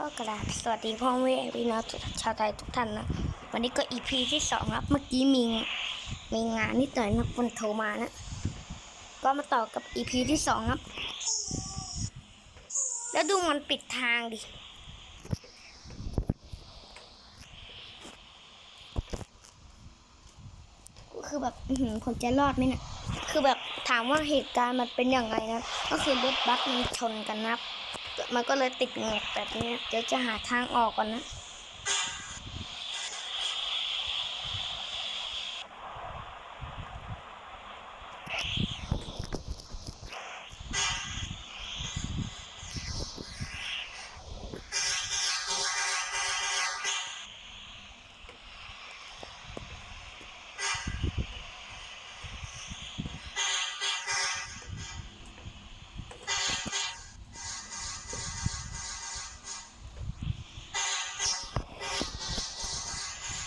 ก็กราบสวัสดีพ่อแม่พี่น้องชาวไทยทุกท่านนะ วันนี้ก็อีพีที่สองครับ เมื่อกี้มีมีงานนิดหน่อยนะคนโทรมานะ ก็มาต่อกับอีพีที่สองครับ แล้วดูมันปิดทางดิ คือแบบ หือผมจะรอดไหมเนะี่ยคือแบบ ถามว่าเหตุการณ์มันเป็นอย่างไรนะก็คือรถบัสมันชนกันนับมันก็เลยติดแงกแบบนี้เดี๋ยวจะหาทางออกก่อนนะ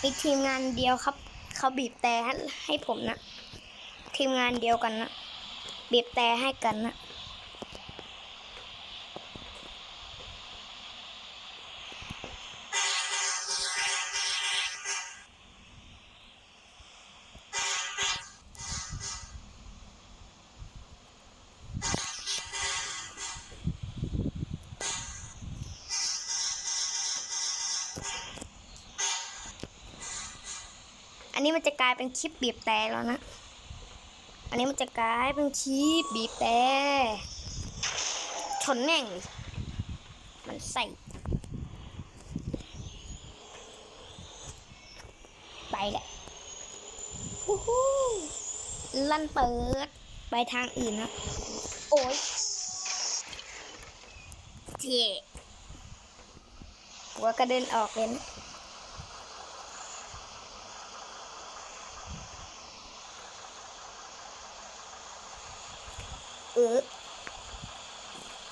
มีทีมงานเดียวครับ เขาบีบแต่ให้ให้ผมนะ ทีมงานเดียวกันนะ บีบแต่ให้กันนะ อันนี้มันจะกลายเป็นคลิปบีบแต่แล้วนะ อันนี้มันจะกลายเป็นคลิปบีบแต่ชนแน่ง มันใส่ไปแหละวู้ฮู้ลั่นเปิด ไปทางอื่นนะ โอ้ยเจ๊หัวกระเด็นออกเลยนะ เออ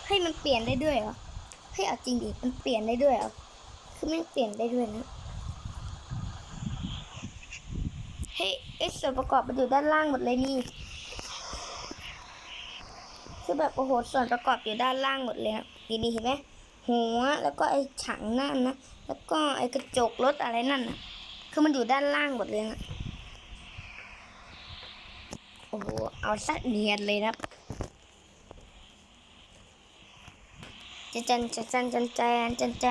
ให้มันเปลี่ยนได้ด้วยเหรอให้เอาจริงดิมันเปลี่ยนได้ด้วยเหรอคือมันเปลี่ยนได้ด้วยนะเฮ้ไอส่วนประกอบมันอยู่ด้านล่างหมดเลยนี่คือแบบโอ้โหส่วนประกอบอยู่ด้านล่างหมดเลยครับนี่นี่เห็นไหมหัวแล้วก็ไอ้ถังนั่นนะแล้วก็ไอ้กระจกรถอะไรนั่นนะคือมันอยู่ด้านล่างหมดเลยนะโอ้โหเอาสักเนียนเลยนะครับ จะจันจะจันจันจันจัน